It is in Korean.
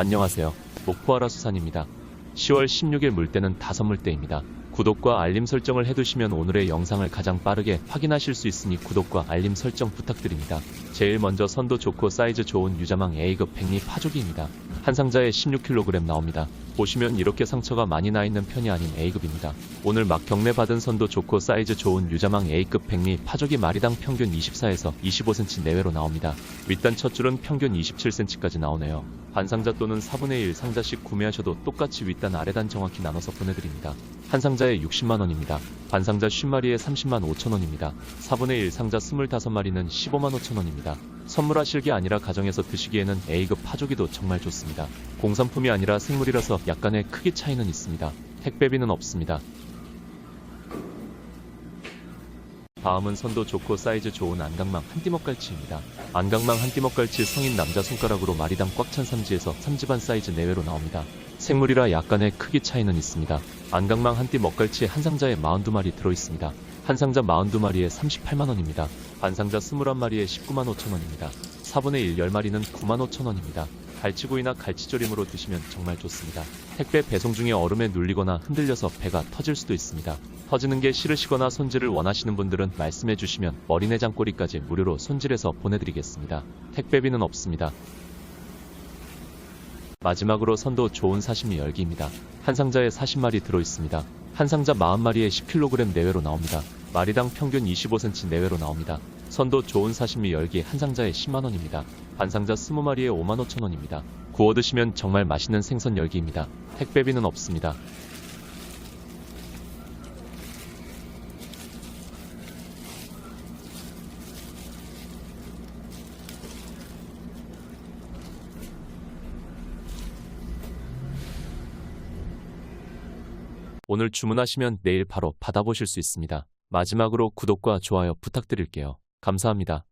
안녕하세요. 목포아라 수산입니다. 10월 16일 물때는 다섯 물때입니다. 구독과 알림 설정을 해두시면 오늘의 영상을 가장 빠르게 확인하실 수 있으니 구독과 알림 설정 부탁드립니다. 제일 먼저 선도 좋고 사이즈 좋은 유자망 A급 백리 파조기입니다. 한 상자에 16kg 나옵니다. 보시면 이렇게 상처가 많이 나 있는 편이 아닌 A급입니다. 오늘 막 경매 받은 선도 좋고 사이즈 좋은 유자망 A급 백리 파조기 마리당 평균 24에서 25cm 내외로 나옵니다. 윗단 첫 줄은 평균 27cm까지 나오네요. 반상자 또는 4분의 1 상자씩 구매하셔도 똑같이 윗단 아래단 정확히 나눠서 보내드립니다. 한 상자에 60만원입니다. 반상자 50마리에 30만 5천원입니다. 4분의 1 상자 25마리는 15만 5천원입니다. 선물하실 게 아니라 가정에서 드시기에는 A급 파조기도 정말 좋습니다. 공산품이 아니라 생물이라서 약간의 크기 차이는 있습니다. 택배비는 없습니다. 다음은 선도 좋고 사이즈 좋은 안강망 한띠먹갈치입니다. 안강망 한띠먹갈치 성인 남자 손가락으로 마리당 꽉 찬 삼지에서 삼지반 사이즈 내외로 나옵니다. 생물이라 약간의 크기 차이는 있습니다. 안강망 한 띠 먹갈치 한 상자에 42마리 들어있습니다. 한 상자 42마리에 38만원입니다. 반 상자 21마리에 19만 5천원입니다. 4분의 1 10마리는 9만 5천원입니다. 갈치구이나 갈치조림으로 드시면 정말 좋습니다. 택배 배송 중에 얼음에 눌리거나 흔들려서 배가 터질 수도 있습니다. 터지는 게 싫으시거나 손질을 원하시는 분들은 말씀해 주시면 머리내장 꼬리까지 무료로 손질해서 보내드리겠습니다. 택배비는 없습니다. 마지막으로 선도 좋은 사시미 열기입니다. 한 상자에 40마리 들어있습니다. 한 상자 40마리에 10kg 내외로 나옵니다. 마리당 평균 25cm 내외로 나옵니다. 선도 좋은 사시미 열기 한 상자에 10만원입니다. 반상자 20마리에 5만 5천원입니다. 구워 드시면 정말 맛있는 생선 열기입니다. 택배비는 없습니다. 오늘 주문하시면 내일 바로 받아보실 수 있습니다. 마지막으로 구독과 좋아요 부탁드릴게요. 감사합니다.